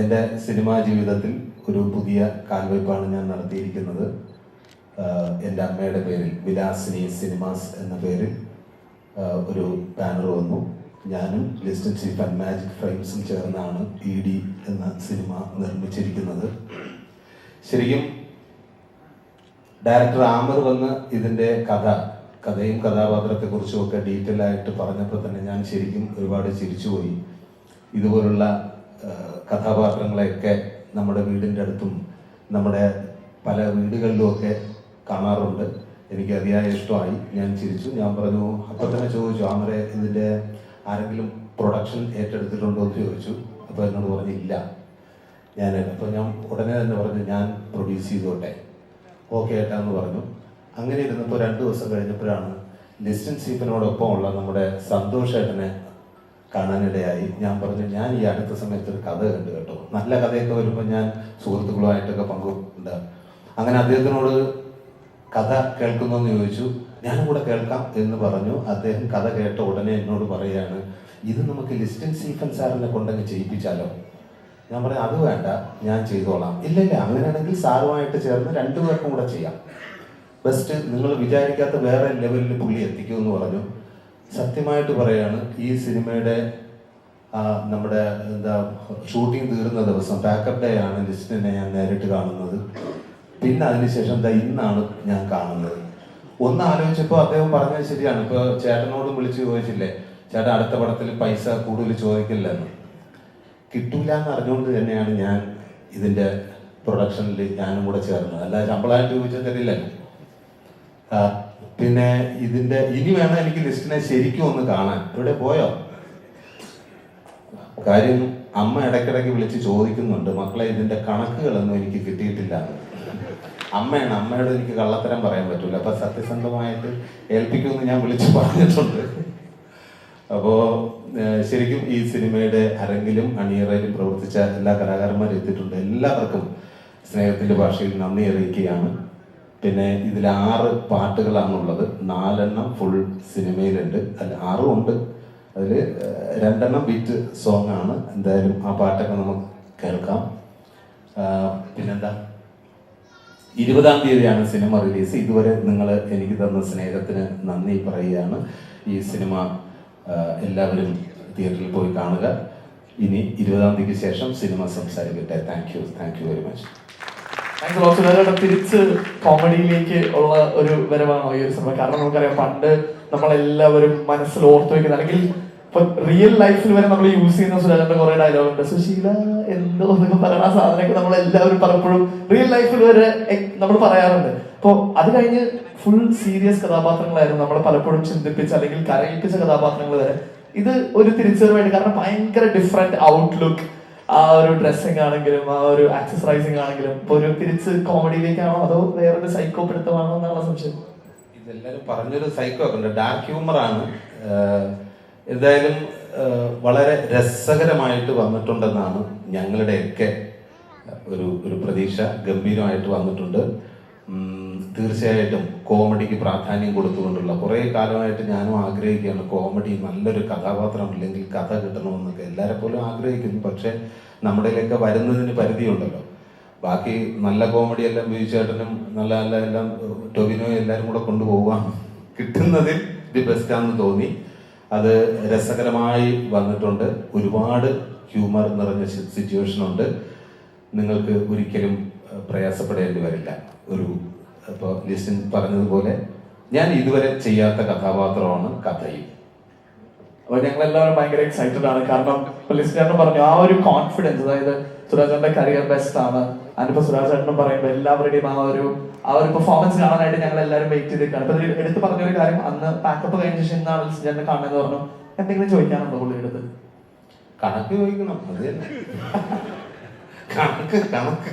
എന്റെ സിനിമാ ജീവിതത്തിൽ ഒരു പുതിയ കാൽവയ്പ്പാണ് ഞാൻ നടത്തിയിരിക്കുന്നത്. എന്റെ അമ്മയുടെ പേരിൽ വിലാസിനി സിനിമാസ് എന്ന പേരിൽ ഒരു ബാനർ വന്നു. ഞാനും ലിസ്റ്റൻ ചീഫ് ആൻഡ് മാജിക് ഫ്രെയിംസും ചേർന്നാണ് ഇ ഡി എന്ന സിനിമ നിർമ്മിച്ചിരിക്കുന്നത്. ശരിക്കും ഡയറക്ടർ ആമർ വന്ന് ഇതിന്റെ കഥ കഥയും കഥാപാത്രത്തെ കുറിച്ചും ഒക്കെ ഡീറ്റെയിൽ ആയിട്ട് പറഞ്ഞപ്പോൾ തന്നെ ഞാൻ ശരിക്കും ഒരുപാട് ചിരിച്ചുപോയി. ഇതുപോലുള്ള കഥാപാത്രങ്ങളെയൊക്കെ നമ്മുടെ വീടിന്റെ അടുത്തും നമ്മുടെ പല വീടുകളിലും ഒക്കെ കാണാറുണ്ട്. എനിക്ക് അതിയായ ഇഷ്ടമായി. ഞാൻ ചിരിച്ചു. ഞാൻ പറഞ്ഞു അപ്പം തന്നെ ചോദിച്ചു ആമരെ ഇതിന്റെ ആരെങ്കിലും പ്രൊഡക്ഷൻ ഏറ്റെടുത്തിട്ടുണ്ടോ എന്ന് ചോദിച്ചു. അപ്പോൾ എന്നോട് പറഞ്ഞു ഇല്ല. ഞാൻ അപ്പോൾ ഞാൻ ഉടനെ തന്നെ പറഞ്ഞു ഞാൻ പ്രൊഡ്യൂസ് ചെയ്തോട്ടെ. ഓക്കെ ഏട്ടാന്ന് പറഞ്ഞു. അങ്ങനെ ഇരുന്നപ്പോൾ രണ്ട് ദിവസം കഴിഞ്ഞപ്പോഴാണ് ലിസ്റ്റൻ സീപ്പിനോടൊപ്പമുള്ള നമ്മുടെ സന്തോഷ് ഏട്ടനെ കാണാനിടയായി. ഞാൻ പറഞ്ഞു ഞാൻ ഈ അടുത്ത സമയത്ത് ഒരു കഥ കണ്ടു കേട്ടോ. നല്ല കഥയൊക്കെ വരുമ്പോൾ ഞാൻ സുഹൃത്തുക്കളുമായിട്ടൊക്കെ പങ്കുണ്ട്. അങ്ങനെ അദ്ദേഹത്തിനോട് കഥ കേൾക്കുന്നോന്ന് ചോദിച്ചു. ഞാനും കൂടെ കേൾക്കാം എന്ന് പറഞ്ഞു. അദ്ദേഹം കഥ കേട്ട ഉടനെ എന്നോട് പറയുകയാണ് ഇത് നമുക്ക് ലിസ്റ്റൻ സീഫൻ സാറിനെ കൊണ്ടങ്ങ് ചെയ്യിപ്പിച്ചാലോ? ഞാൻ പറയാം അത് വേണ്ട ഞാൻ ചെയ്തോളാം. ഇല്ല ഇല്ല അങ്ങനെയാണെങ്കിൽ സാറുമായിട്ട് ചേർന്ന് രണ്ടുപേർക്കും കൂടെ ചെയ്യാം. ബെസ്റ്റ് നിങ്ങൾ വിചാരിക്കാത്ത വേറെ ലെവലിൽ പുള്ളി എത്തിക്കുമെന്ന് പറഞ്ഞു. സത്യമായിട്ട് പറയാണ് ഈ സിനിമയുടെ നമ്മുടെ എന്താ ഷൂട്ടിംഗ് തീർന്ന ദിവസം പാക്കപ്പ് ഡേ ആണ് ലിസ്റ്റിനെ ഞാൻ നേരിട്ട് കാണുന്നത്. പിന്നെ അതിനുശേഷം എന്താ ഇന്നാണ് ഞാൻ കാണുന്നത്. ഒന്ന് ആലോചിച്ചപ്പോൾ അദ്ദേഹം പറഞ്ഞത് ശരിയാണ്. ഇപ്പൊ ചേട്ടനോട് വിളിച്ച് ചോദിച്ചില്ലേ ചേട്ടൻ അടുത്ത പടത്തിൽ പൈസ കൂടുതൽ ചോദിക്കില്ലെന്ന്? കിട്ടൂല എന്ന് അറിഞ്ഞുകൊണ്ട് തന്നെയാണ് ഞാൻ ഇതിന്റെ പ്രൊഡക്ഷനിൽ ഞാനും കൂടെ ചേർന്നത്. അല്ലാതെ ശമ്പളമായിട്ട് ചോദിച്ചാൽ തരില്ലല്ലോ. പിന്നെ ഇതിന്റെ ഇനി വേണം എനിക്ക് ലിസ്റ്റിനെ ശരിക്കും ഒന്ന് കാണാൻ. ഇവിടെ പോയോ? കാര്യം അമ്മ ഇടയ്ക്കിടയ്ക്ക് വിളിച്ച് ചോദിക്കുന്നുണ്ട് മക്കളെ ഇതിന്റെ കണക്കുകളൊന്നും എനിക്ക് കിട്ടിയിട്ടില്ല. അമ്മയാണ് അമ്മയോട് എനിക്ക് കള്ളത്തരം പറയാൻ പറ്റൂല. അപ്പൊ സത്യസന്ധമായിട്ട് ഏൽപ്പിക്കുമെന്ന് ഞാൻ വിളിച്ചു പറഞ്ഞിട്ടുണ്ട്. അപ്പോ ശരിക്കും ഈ സിനിമയുടെ അരങ്ങിലും അണിയറയിലും പ്രവർത്തിച്ച എല്ലാ കലാകാരന്മാരും എത്തിയിട്ടുണ്ട്. എല്ലാവർക്കും സ്നേഹത്തിന്റെ ഭാഷയിൽ നന്ദി അറിയിക്കുകയാണ്. പിന്നെ ഇതിൽ ആറ് പാട്ടുകളാണുള്ളത്. നാലെണ്ണം ഫുൾ സിനിമയിലുണ്ട്. അല്ല ആറും ഉണ്ട് അതിൽ രണ്ടെണ്ണം ബിറ്റ് സോങ് ആണ്. എന്തായാലും ആ പാട്ടൊക്കെ നമുക്ക് കേൾക്കാം. പിന്നെന്താ? ഇരുപതാം തീയതിയാണ് സിനിമ റിലീസ് ഇതുവരെ നിങ്ങൾ എനിക്ക് തന്ന സ്നേഹത്തിന് നന്ദി പറയുകയാണ്. ഈ സിനിമ എല്ലാവരും തിയേറ്ററിൽ പോയി കാണുക. ഇനി ഇരുപതാം തീയതിക്ക് ശേഷം സിനിമ സംസാരിക്കട്ടെ. Thank you thank you very much Sudhakaran തിരിച്ച് കോമഡിയിലേക്ക് ഉള്ള ഒരു വരവാണോ ഈ ഒരു സിനിമ. കാരണം നമുക്കറിയാം പണ്ട് നമ്മളെല്ലാവരും മനസ്സിൽ ഓർത്തു വെക്കുന്ന അല്ലെങ്കിൽ ഇപ്പൊ റിയൽ ലൈഫിൽ വരെ നമ്മൾ യൂസ് ചെയ്യുന്ന സുരാജന്റെ കുറെ ഡയലോഗ് ഉണ്ട്. സുശീല എന്തോ പറയുന്ന സാധനമൊക്കെ നമ്മൾ എല്ലാവരും പലപ്പോഴും റിയൽ ലൈഫിൽ വരെ നമ്മൾ പറയാറുണ്ട്. അപ്പൊ അത് കഴിഞ്ഞ് ഫുൾ സീരിയസ് കഥാപാത്രങ്ങളായിരുന്നു നമ്മളെ പലപ്പോഴും ചിന്തിപ്പിച്ച അല്ലെങ്കിൽ കരയിപ്പിച്ച കഥാപാത്രങ്ങൾ വരെ. ഇത് ഒരു തിരിച്ചറിവായിട്ട് കാരണം ഭയങ്കര ഡിഫറെന്റ് ഔട്ട്ലുക്ക് ആ ഒരു ഡ്രസ്സിങ് ആണെങ്കിലും ആ ഒരു ആക്സസറൈസിങ് ആണെങ്കിലും ഇപ്പൊ ഒരു തിരിച്ച് കോമഡിയിലേക്കാണോ അതോ വേറൊരു സൈക്കോ പിടുത്തമാണോ എന്നാണ് സംശയം? ഇതെല്ലാവരും പറഞ്ഞൊരു സൈക്കോ ഒക്കെ ഡാർക്ക് ഹ്യൂമർ ആണ്. എന്തായാലും വളരെ രസകരമായിട്ട് വന്നിട്ടുണ്ടെന്നാണ് ഞങ്ങളുടെയൊക്കെ ഒരു ഒരു പ്രതീക്ഷ. ഗംഭീരമായിട്ട് വന്നിട്ടുണ്ട്. തീർച്ചയായിട്ടും കോമഡിക്ക് പ്രാധാന്യം കൊടുത്തുകൊണ്ടുള്ള കുറേ കാലമായിട്ട് ഞാനും ആഗ്രഹിക്കുകയാണ് കോമഡി നല്ലൊരു കഥാപാത്രം ഇല്ലെങ്കിൽ കഥ കിട്ടണമെന്നൊക്കെ. എല്ലാരെ പോലും ആഗ്രഹിക്കുന്നു പക്ഷെ നമ്മുടെയിലൊക്കെ വരുന്നതിന് പരിധിയുണ്ടല്ലോ. ബാക്കി നല്ല കോമഡി എല്ലാം ബീച്ചേട്ടനും നല്ല നല്ല എല്ലാം ടൊവിനോ എല്ലാവരും കൂടെ കൊണ്ടുപോകാം കിട്ടുന്നതിൽ ദി ബെസ്റ്റാന്ന് തോന്നി. അത് രസകരമായി വന്നിട്ടുണ്ട്. ഒരുപാട് ഹ്യൂമർ നിറഞ്ഞ സിറ്റുവേഷൻ ഉണ്ട് നിങ്ങൾക്ക് ഒരിക്കലും പ്രയാസപ്പെടേണ്ടി വരില്ല. ഒരു ഇപ്പോൾ ലിസ്റ്റിൻ പറഞ്ഞതുപോലെ ഞാൻ ഇതുവരെ ചെയ്യാത്ത കഥാപാത്രമാണ് കഥയും. അപ്പൊ ഞങ്ങൾ എല്ലാവരും ഭയങ്കര എക്സൈറ്റഡ് ആണ്. കാരണം ലിസ്റ്റിനേട്ടൻ പറഞ്ഞു ആ ഒരു കോൺഫിഡൻസ് അതായത് സുരാജന്റെ കരിയർ ബെസ്റ്റ് ആണ്. അതിനിപ്പോ സുരാജ് ചേട്ടനും പറയുമ്പോൾ എല്ലാവരുടെയും ആ ഒരു ആ ഒരു പെർഫോമൻസ് കാണാനായിട്ട് ഞങ്ങൾ എല്ലാവരും വെയിറ്റ് ചെയ്തിരിക്കുകയാണ്. അപ്പൊ എടുത്തു പറഞ്ഞൊരു കാര്യം അന്ന് പാക്കപ്പ് കഴിഞ്ഞ ശേഷം ഇന്നാണ് ലിസ്റ്റിനെ കാണുന്നത് പറഞ്ഞു. എന്തെങ്കിലും ചോദിക്കാനുണ്ടോ പുള്ളിയുടെ അടുത്ത് കണക്ക് ചോദിക്കണം. കണക്ക് കണക്ക്.